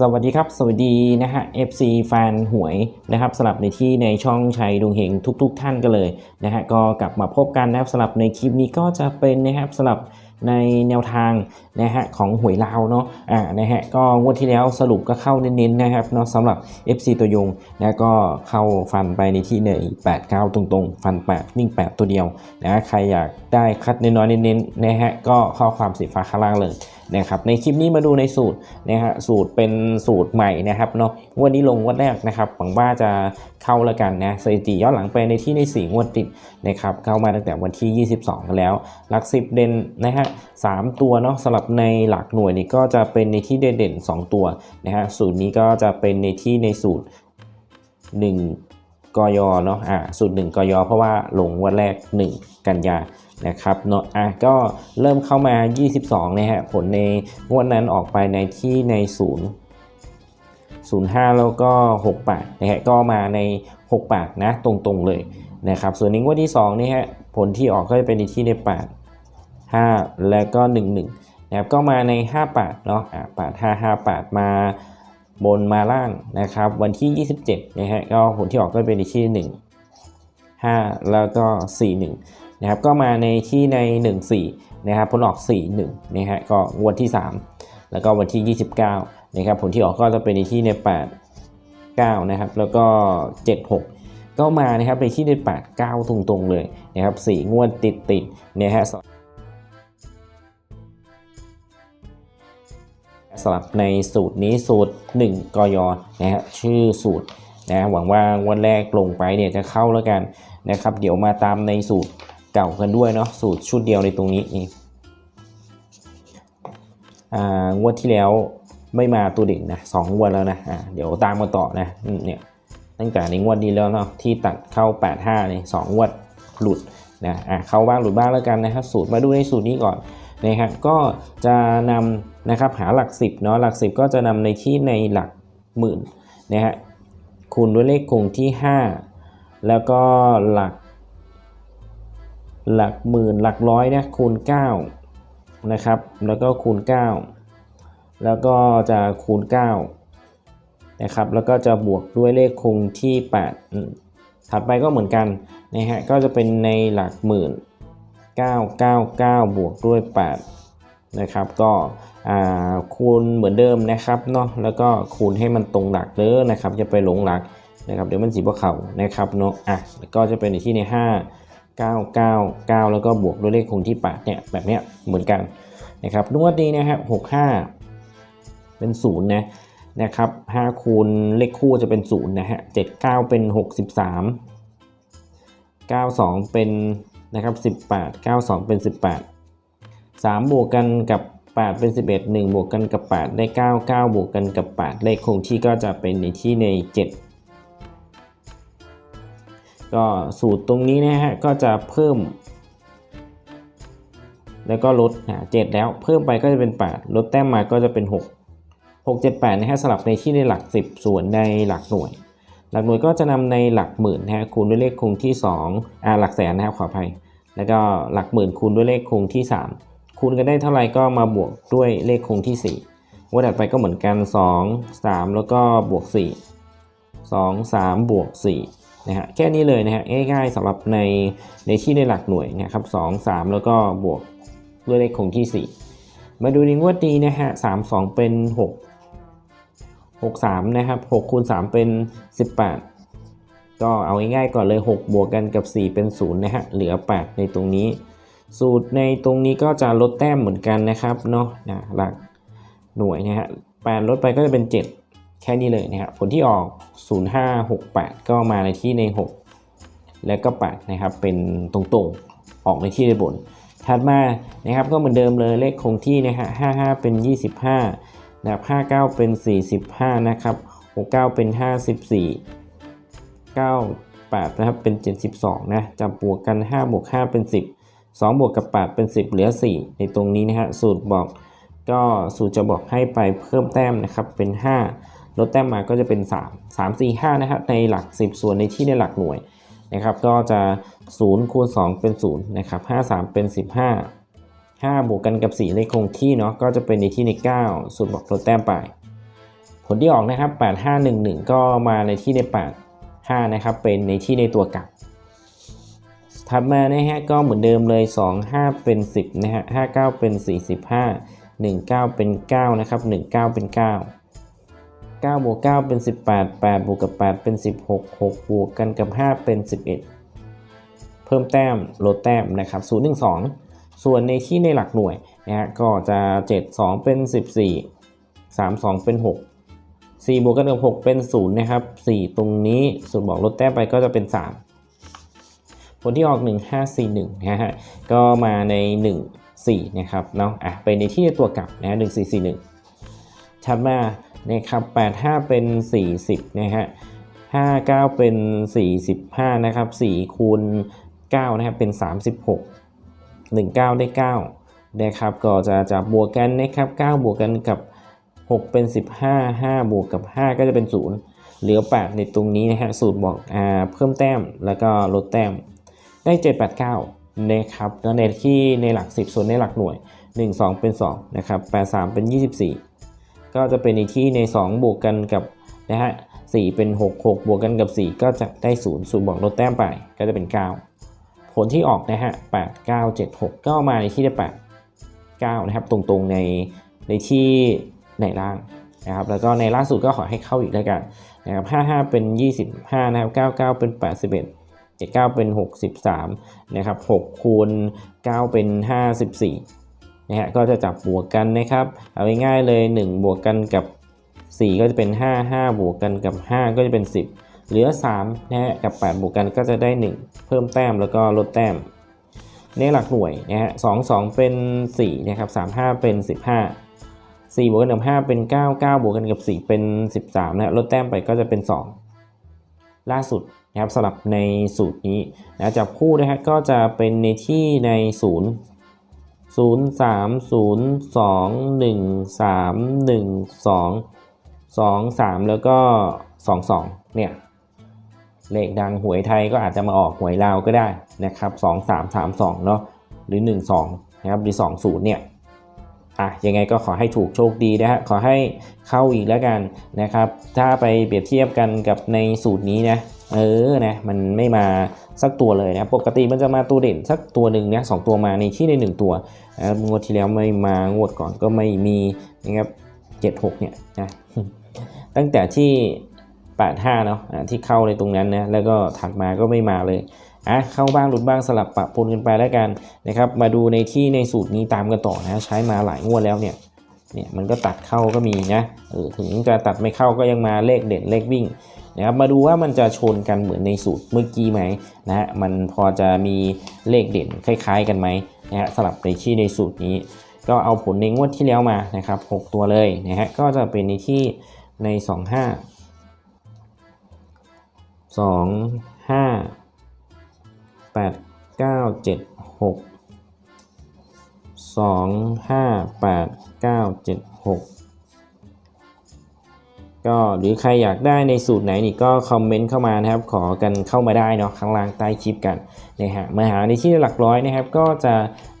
สวัสดีครับ สวัสดีนะฮะ FC แฟนหวยนะครับสลับในที่ในช่องชัยดวงเฮงทุก ๆ ท่านกันเลยนะฮะก็กลับมาพบกันนะครับสลับในคลิปนี้ก็จะเป็นนะครับสลับในแนวทางนะฮะของหวยลาวเนาะอ่านะฮะก็งวดที่แล้วสรุปก็เข้าเน้นๆนะครับเนาะสำหรับ FC ตัวยงนะก็เข้าฟันไปในที่ใน8 9 ตรงๆ ฟัน8วิ่ง 8 ตัวเดียวนะใครอยากได้คัดน้อยๆเน้นๆนะฮะก็ข้อความสีฟ้าข้างล่างเลยนะครับในคลิปนี้มาดูในสูตรนะฮะสูตรเป็นสูตรใหม่นะครับเนาะงวันนี้ลงงวันแรกนะครับหวังว่าจะเข้าแล้วกันนะสถิติย้อนหลังไปในที่ใน4งวดติดนะครับเข้ามาตั้งแต่วันที่ 22กันแล้วหลัก 10 เด่นนะฮะสามตัวเนาะสำหรับในหลักหน่วยนี่ก็จะเป็นในที่เด่นๆ2ตัวนะฮะสูตรนี้ก็จะเป็นในที่ในสูตร 1 กยเนาะอ่าสูตร1กยเพราะว่าลงวันแรก 1 กันยานะครับเนาะอะก็เริ่มเข้ามา 22นะฮะผลในงวดนั้นออกไปในที่ในศูนย์05 แล้วก็68นะฮะก็มาใน68นะตรงๆเลยนะครับส่วนในงวดที่2นี่ฮะผลที่ออกก็จะเป็นในที่ใน8 5 แล้วก็ 11นะครับก็มาใน58เนาะอะ8 5 5 8มา บนมาล่างนะครับ วันที่ 27นะฮะก็ผลที่ออกก็เป็นในที่ 1 5 แล้วก็ 41 นะครับ ก็มาในที่ใน 14 นะครับ ผลออก 41 นะฮะก็วันที่ 3 แล้วก็วันที่ 29 นะครับ ผลที่ออกก็จะเป็นในที่ใน 8 9 นะครับ แล้วก็ 76ก็มานะครับในที่ใน8 9ตรงๆเลยนะครับ4งวดติดๆนะฮะ สำหรับในสูตรนี้สูตร 1กยนะฮะชื่อสูตรนะหวังว่าวันแรกลงไปเนี่ยจะเข้าแล้วกันนะครับ เดี๋ยวมาตามในสูตรเก่ากันด้วยเนาะสูตรชุดเดียวในตรงนี้นี่อ่างวดที่แล้วไม่มาตัวเด่นนะสองงวดแล้วนะอ่าเดี๋ยวตามมาต่อนะเนี่ยตั้งแต่ในงวดนี้แล้วเนาะที่ตัดเข้า 8 5นี่สองงวดหลุดนะอ่าเข้าบ้างหลุดบ้างแล้วกันนะครับสูตรมาดูในสูตรนี้ก่อนนะครับก็จะนำ นะครับหาหลัก 10เนาะหลัก 10 ก็จะนำในที่ในหลักหมื่นนะฮะคูณด้วยเลขคงที่ 5 แล้วก็หลัก หลักหมื่นหลักร้อยนะคูณ9นะครับแล้วก็คูณ 9 แล้วก็จะคูณ9นะครับแล้วก็จะบวกด้วยเลขคงที่ 8 ถัดไปก็เหมือนกันนะฮะก็จะเป็นในหลักหมื่น999 บวกด้วย 8 นะครับก็คูณเหมือนเดิมนะครับเนาะแล้วก็คูณให้มันตรงหลักเด้อนะครับจะไปหลงหลักนะครับเดี๋ยวมันสีบวกเขานะครับเนาะอะแล้วก็จะเป็นในที่ใน 5 999 แล้วก็บวกด้วยเลขคงที่8เนี่ยแบบเนี้ยเหมือนกันนะครับนวดนี้นะฮะ65 เป็น0นะนะครับ5คูณเลขคู่จะเป็น0นะฮะ79 เป็น 63 92 เป็นนะครับ18 92 เป็น 18 3 บวกกันกับ 8 เป็น 11 1 บวกกันกับ 8 ได้ 9 9 บวกกันกับ 8 เลขคงที่ก็จะเป็นในที่ใน 7 ก็สูตรตรงนี้นะฮะก็จะเพิ่ม แล้วก็ลดนะเจ็ดแล้วเพิ่มไปก็จะเป็น 8 ลดแต้มมาก็จะเป็น 6 6 7 8นะฮะสลับในที่ในหลัก 10 ส่วนในหลักหน่วย หลักหน่วยก็จะนำในหลักหมื่นนะฮะคูณด้วยเลขคงที่2อ่าหลักแสนนะครับขออภัยแล้วก็หลักหมื่นคูณด้วยเลขคงที่ 3 คูณกันได้เท่าไหร่ก็มาบวกด้วยเลขคงที่4งวดถัดไปก็เหมือนกัน 2 3 แล้วก็บวก 4 2 3 บวก4นะฮะแค่นี้เลยนะฮะง่ายๆสำหรับในในที่ในหลักหน่วยนะครับ2 3 แล้วก็บวกด้วยเลขคงที่ 4 มาดูในงวดนี้นะฮะ3 2 เป็น 6 6 3 นะครับ6คูณ3 เป็น 18ก็เอาง่ายๆก่อนเลย 6 บวกกันกับ 4 เป็น 0 นะฮะ เหลือ 8 ในตรงนี้ สูตรในตรงนี้ก็จะลดแต้มเหมือนกันนะครับเนาะนะหลักหน่วยนะฮะ8ลดไปก็จะเป็น 7 แค่นี้เลยนะครับผลที่ออก 0568 ก็มาในที่ใน 6 แล้วก็8นะครับเป็นตรงๆออกในที่ในบน ถัดมานะครับก็เหมือนเดิมเลยเลขคงที่นะฮะ55 เป็น 25นะครับ59 เป็น 45 นะครับ69 เป็น 54 98นะครับเป็น 72นะจะบวกกัน5บวก5เป็น 10 2 บวกกับ 8 เป็น 10 เหลือ 4 ในตรงนี้นะฮะสูตรบอกก็สูตรจะบอกให้ไปเพิ่มแต้มนะครับเป็น 5 ลดแต้มมาก็จะเป็น 3 3 4 5นะฮะในหลัก 10 ส่วนในที่ในหลักหน่วยนะครับก็จะ 0 คูณ 2 เป็น 0 นะครับ 5 3 เป็น 15 5 บวกกันกับ 4 เลขคงที่เนาะก็จะเป็นในที่ใน 9 สูตรบอกลดแต้มไป ผลที่ออกนะครับ 8511 ก็มาในที่ใน 85 นะครับเป็นในที่ในตัวกลับ ถัดมานะฮะก็เหมือนเดิมเลย 2 5 เป็น 10นะฮะ59 เป็น 45 19 เป็น 9 นะครับ 19 เป็น 9 9บวก9เป็น 18 8บวกกับ 8 เป็น 16 6บวกกันกับ 5 เป็น 11 เพิ่มแต้มลดแต้มนะครับ0 1 2 ส่วนในที่ในหลักหน่วยนะฮะก็จะ 7 2 เป็น 14 3 2 เป็น 6 4 บวกกันกับ 6 เป็น 0 นะครับ 4 ตรงนี้ส่วนบอกลดแต้มไปก็จะเป็น 3 ผลที่ออก 1 5 4 1นะฮะก็มาใน 1 4นะครับเนาะอะไปในที่ตัวกลับนะฮะ1 4 4 1ถัดมานะครับ85 เป็น 40นะฮะ59 เป็น 45นะครับ4คูณ9นะครับเป็น 36 19 ได้ 9 นะครับ ก็จะจับบวกกันนะครับ 9 บวกกันกับ 6 เป็น 15 5 บวกกับ 5 ก็จะเป็น 0 เหลือ 8 ในตรงนี้นะฮะ สูตรบอกอ่าเพิ่มแต้มแล้วก็ลดแต้ม ได้ 789นะครับแล้วในที่ในหลัก 10 ส่วนในหลักหน่วย 1 2 เป็น2นะครับ83 เป็น 24 ก็จะเป็นในที่ใน 2 บวกกันกับนะฮะ4เป็น 6 6 บวกกันกับ 4 ก็จะได้ 0 0 บอกลดแต้มไปก็จะเป็น 9 ผลที่ออกนะฮะ8 9 7 6 ก็มาในที่ได้ 8 9 นะครับ ตรงๆในในที่ในล่างนะครับแล้วก็ในล่าสุดก็ขอให้เข้าอีกแล้วกันนะครับ55 เป็น 25 นะครับ 99 เป็น 81 79 เป็น 63 นะครับ6คูณ9 เป็น 54 นะฮะ ก็จะจับบวกกันนะครับ เอาง่ายๆเลย 1 บวกกันกับ 4 ก็จะเป็น 5 5 บวกกันกับ 5 ก็จะเป็น 10 เหลือ3นะฮะ กับ 8 บวกกันก็จะได้ 1 เพิ่มแต้มแล้วก็ลดแต้ม ในหลักหน่วยนะฮะ2 2 เป็น 4 นะครับ 3 5 เป็น 15 4 บวกกันกับ 5 เป็น 9 9 บวกกันกับ 4 เป็น 13 นะฮะลดแต้มไปก็จะเป็น 2 ล่าสุด นะครับสลับในสูตรนี้นะจับคู่นะฮะก็จะเป็นในที่ใน 0 0 3 0 2 1 3 1 2 2 3 แล้วก็ 2 2 เนี่ย เลขดังหวยไทยก็อาจจะมาออกหวยลาวก็ได้นะครับ 2 3 3 2 เนาะหรือ 1 2 นะครับหรือ 2 0 เนี่ย อะยังไงก็ขอให้ถูกโชคดีนะฮะขอให้เข้าอีกแล้วกันนะครับ ถ้าไปเปรียบเทียบกันกับในสูตรนี้นะเออนะมันไม่มาสักตัวเลยนะปกติมันจะมาตัวเด่นสักตัวหนึ่งนะสองตัวมาในที่ในหนึ่งตัวนะงวดที่แล้วไม่มางวดก่อนก็ไม่มีนะครับเจ็ดหกเนี่ยนะตั้งแต่ที่ 85เนาะะที่เข้าในตรงนั้นนะแล้วก็ถัดมาก็ไม่มาเลย อะเข้าบ้างหลุดบ้างสลับปะปนกันไปแล้วกันนะครับ มาดูในที่ในสูตรนี้ตามกันต่อนะใช้มาหลายงวดแล้วเนี่ยเนี่ยมันก็ตัดเข้าก็มีนะเออถึงจะตัดไม่เข้าก็ยังมาเลขเด่นเลขวิ่งนะครับมาดูว่ามันจะชนกันเหมือนในสูตรเมื่อกี้ไหมนะฮะมันพอจะมีเลขเด่นคล้าย ๆ กันไหมนะฮะสลับในที่ในสูตรนี้ ก็เอาผลในงวดที่แล้วมานะครับ 6 ตัวเลยนะฮะก็จะเป็นในที่ใน 25สอ งห้าแปดเก้าเจ็ดหกสองห้าแปดเก้าเจ็ดหกก็หรือใครอยากได้ในสูตรไหนนี่ก็คอมเมนต์เข้ามานะครับ ขอกันเข้ามาได้เนาะข้างล่างใต้คลิปกันนะฮะมาหาในที่หลักร้อยนะครับ ก็จะ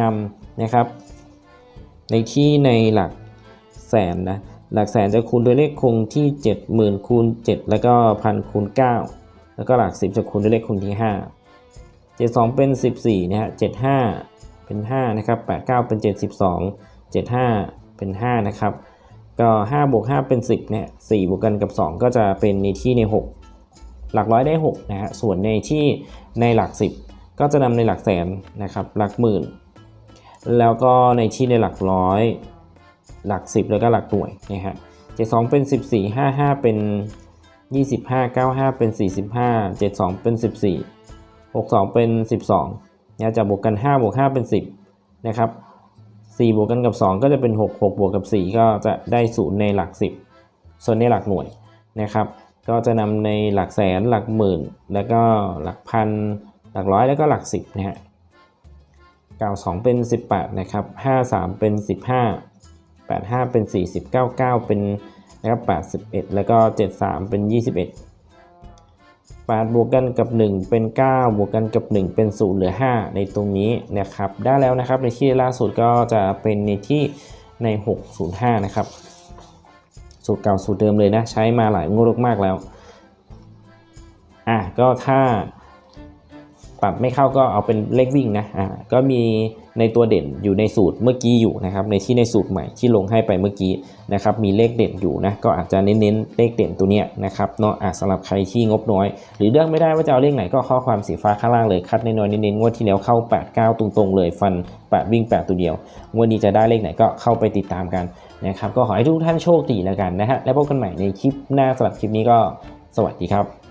นำนะครับ ในที่ในหลักแสนนะหลักแสนจะคูณโดยเลขคงที่ 70,000คูณ7แล้วก็พันคูณ9แล้วก็หลัก 10 จะคูณด้วยเลขคงที่ 5 72 เป็น 14นะฮะ75 เป็น 5 นะครับ 89 เป็น 72 75 เป็น 5 นะครับ ก็5บวก5เป็น 10เนี่ย4บวกกันกับ 2 ก็จะเป็นในที่ใน 6 หลักร้อยได้6นะฮะส่วนในที่ในหลัก 10 ก็จะนำในหลักแสนนะครับหลักหมื่น แล้วก็ในที่ในหลักร้อย หลัก 10 แล้วก็หลักหน่วยนะฮะ72 เป็น 14 55 เป็น 25 95 เป็น 45 72 เป็น 14 62 เป็น 12นี่จะบวกกัน 5 บวก 5 เป็น 10 นะครับ 4 บวกกันกับ 2 ก็จะเป็น 6 6 บวกกับ 4 ก็จะได้ 0 ในหลัก 10 ส่วนในหลักหน่วยนะครับ ก็จะนำในหลักแสนหลักหมื่น แล้วก็หลักพัน หลักร้อยแล้วก็หลัก 10นะฮะ92 เป็น 18 นะครับ 53 เป็น 15 85 เป็น 40 99 เป็นนะครับ81 แล้วก็ 73 เป็น 21 8 บวกกันกับ 1 เป็น 9 บวกกันกับ 1 เป็น 0 เหลือ 5 ในตรงนี้นะครับ ได้แล้วนะครับในที่ล่าสุดก็จะเป็นในที่ใน 605 นะครับ สูตรเก่าสูตรเดิมเลยนะ ใช้มาหลายงวดมากแล้ว อะก็ถ้า ปรับไม่เข้าก็เอาเป็นเลขวิ่งนะอะก็มีในตัวเด่นอยู่ในสูตรเมื่อกี้อยู่นะครับในที่ในสูตรใหม่ที่ลงให้ไปเมื่อกี้นะครับมีเลขเด่นอยู่นะก็อาจจะเน้นๆเลขเด่นตัวเนี้ยนะครับเนาะอะสำหรับใครที่งบน้อย หรือเลือกไม่ได้ว่าจะเอาเลขไหนก็ข้อความสีฟ้าข้างล่างเลยคัดน้อยๆเน้นๆงวดที่แล้วเข้า 8 9 ตรงๆเลยฟัน8วิ่ง8ตัวเดียวงวดนี้จะได้เลขไหนก็เข้าไปติดตามกันนะครับก็ขอให้ทุกท่านโชคดีแล้วกันนะฮะแล้วพบกันใหม่ในคลิปหน้าสำหรับคลิปนี้ก็สวัสดีครับ